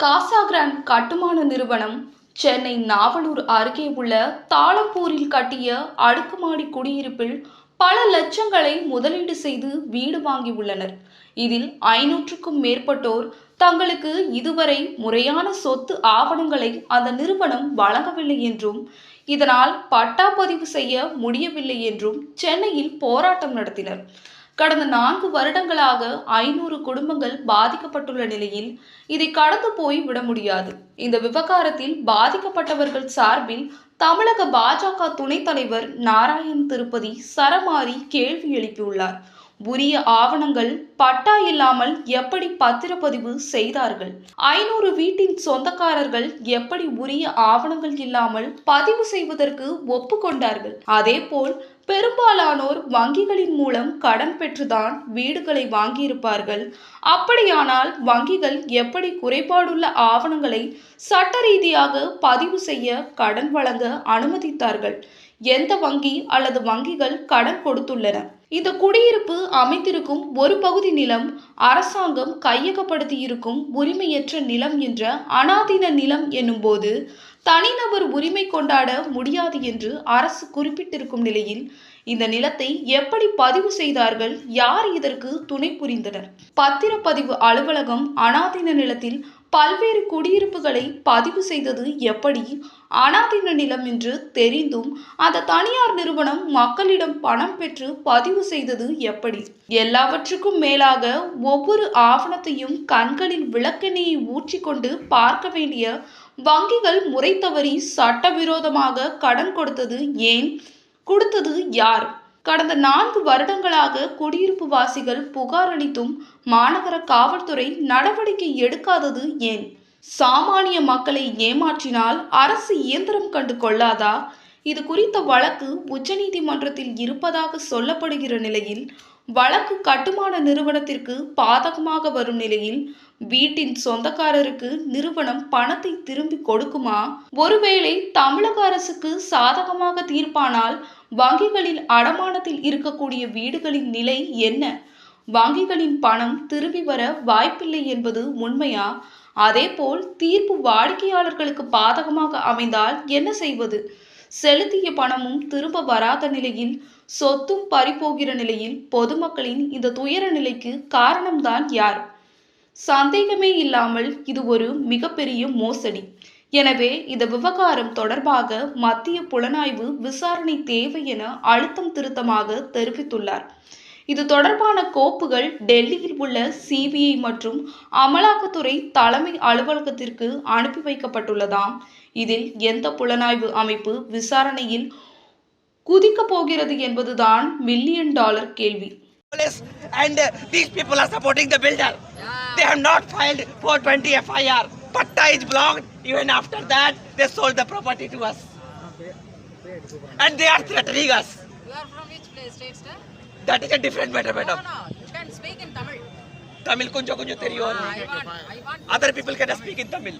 காசா grand கட்டுமான நிறுவனம் சென்னை நாவலூர் அருகே உள்ள தாளம்பூரில் கட்டிய அடுக்குமாடி குடியிருப்பில் பல லட்சங்களை முதலீடு செய்து வீடு வாங்கியுள்ளனர் இதில் ஐநூற்றுக்கும் மேற்பட்டோர் தங்களுக்கு இதுவரை முறையான சொத்து ஆவணங்களை அந்த நிறுவனம் வழங்கவில்லை என்றும் இதனால் பட்டா பதிவு செய்ய முடியவில்லை என்றும் சென்னையில் போராட்டம் நடத்தினர். கடந்த நான்கு வருடங்களாக ஐநூறு குடும்பங்கள் பாதிக்கப்பட்டுள்ள நிலையில் இதை கடந்து போய் விட முடியாது. இந்த விவகாரத்தில் பாதிக்கப்பட்டவர்கள் சார்பில் தமிழக பாஜக துணைத் தலைவர் நாராயண் திருப்பதி சரமாரி கேள்வி எழுப்பியுள்ளார். உரிய ஆவணங்கள் பட்டா இல்லாமல் எப்படி பத்திரப்பதிவு செய்தார்கள்? ஐநூறு வீட்டின் சொந்தக்காரர்கள் எப்படி உரிய ஆவணங்கள் இல்லாமல் பதிவு செய்வதற்கு ஒப்புக்கொண்டார்கள்? அதேபோல் பெரும்பாலானோர் வங்கிகளின் மூலம் கடன் பெற்றுதான் வீடுகளை வாங்கியிருப்பார்கள். அப்படியானால் வங்கிகள் எப்படி குறைபாடுள்ள ஆவணங்களை சட்ட ரீதியாக பதிவு செய்ய கடன் வழங்க அனுமதித்தார்கள்? எந்த வங்கி அல்லது வங்கிகள் கடன் கொடுத்துள்ளன? இந்த குடியிருப்பு அமைத்திருக்கும் ஒரு பகுதி நிலம் அரசாங்கம் கையகப்படுத்தி இருக்கும் உரிமையற்ற நிலம் என்ற அனாதீன நிலம் என்னும்போது தனிநபர் உரிமை கொண்டாட முடியாது என்று அரசு குறிப்பிட்டிருக்கும் நிலையில் இந்த நிலத்தை எப்படி பதிவு செய்தார்கள்? யார் இதற்கு துணை புரிந்தனர்? பத்திரப்பதிவு அலுவலகம் அனாதீன நிலத்தில் பல்வேறு குடியிருப்புகளை பதிவு செய்தது எப்படி? அனாதீன நிலம் என்று தெரிந்தும் அந்த தனியார் நிறுவனம் மக்களிடம் பணம் பெற்று பதிவு செய்தது எப்படி? எல்லாவற்றுக்கும் மேலாக ஒவ்வொரு ஆவணத்தையும் கண்களில் விளக்கெண்ணெயை ஊற்றிக்கொண்டு பார்க்க வேண்டிய வங்கிகள் முறை தவறி சட்டவிரோதமாக கடன் கொடுத்தது ஏன்? கொடுத்தது யார்? கடந்த நான்கு வருடங்களாக குடியிருப்பு வாசிகள் புகார் அளித்தும் மாநகர காவல்துறை நடவடிக்கை எடுக்காதது ஏன்? சாமானிய மக்களை ஏமாற்றினால் அரசு இயந்திரம் கண்டு கொள்ளாதா? இது குறித்த வழக்கு உச்சநீதிமன்றத்தில் இருப்பதாக சொல்லப்படுகிற நிலையில் வழக்கு கட்டுமான நிறுவனத்திற்கு பாதகமாக வரும் நிலையில் வீட்டின் சொந்தக்காரருக்கு நிறுவனம் பணத்தை திரும்பி கொடுக்குமா? ஒருவேளை தமிழக அரசுக்கு சாதகமாக தீர்ப்பானால் வங்கிகளில் அடமானத்தில் இருக்கக்கூடிய வீடுகளின் நிலை என்ன? வங்கிகளின் பணம் திரும்பி வர வாய்ப்பில்லை என்பது உண்மையா? அதேபோல் தீர்ப்பு வாடிக்கையாளர்களுக்கு பாதகமாக அமைந்தால் என்ன செய்வது? செலுத்திய பணமும் திரும்ப வராத நிலையில் சொத்தும் பறிபோகிற நிலையில் பொதுமக்களின் இந்த துயர நிலைக்கு காரணம்தான் யார்? சந்தேகமே இல்லாமல் இது ஒரு மிகப்பெரிய மோசடி. எனவே இந்த விவகாரம் தொடர்பாக மத்திய புலனாய்வு விசாரணை தேவை என அழுத்தம் திருத்தமாக தெரிவித்துள்ளார். இது தொடர்பான கோப்புகள் டெல்லியில் உள்ள சிபிஐ மற்றும் அமலாக்கத்துறை தலைமை அலுவலகத்திற்கு அனுப்பி வைக்கப்பட்டுள்ளதாம். இதில் எந்த புலனாய்வு அமைப்பு விசாரணையில் குதிக்கப் போகிறது என்பதுதான் மில்லியன் டாலர் கேள்வி. And these people are supporting the builder. They have not filed 420 FIR. Patta is blocked. Even after that, they sold the property to us. And they are threatening us. You are from which place, state, sir? That is a different matter, No, madam. no, no, you can speak in Tamil. Tamil kunjo kunjo theriyum. Ah, I want, I want. Other people can speak in Tamil.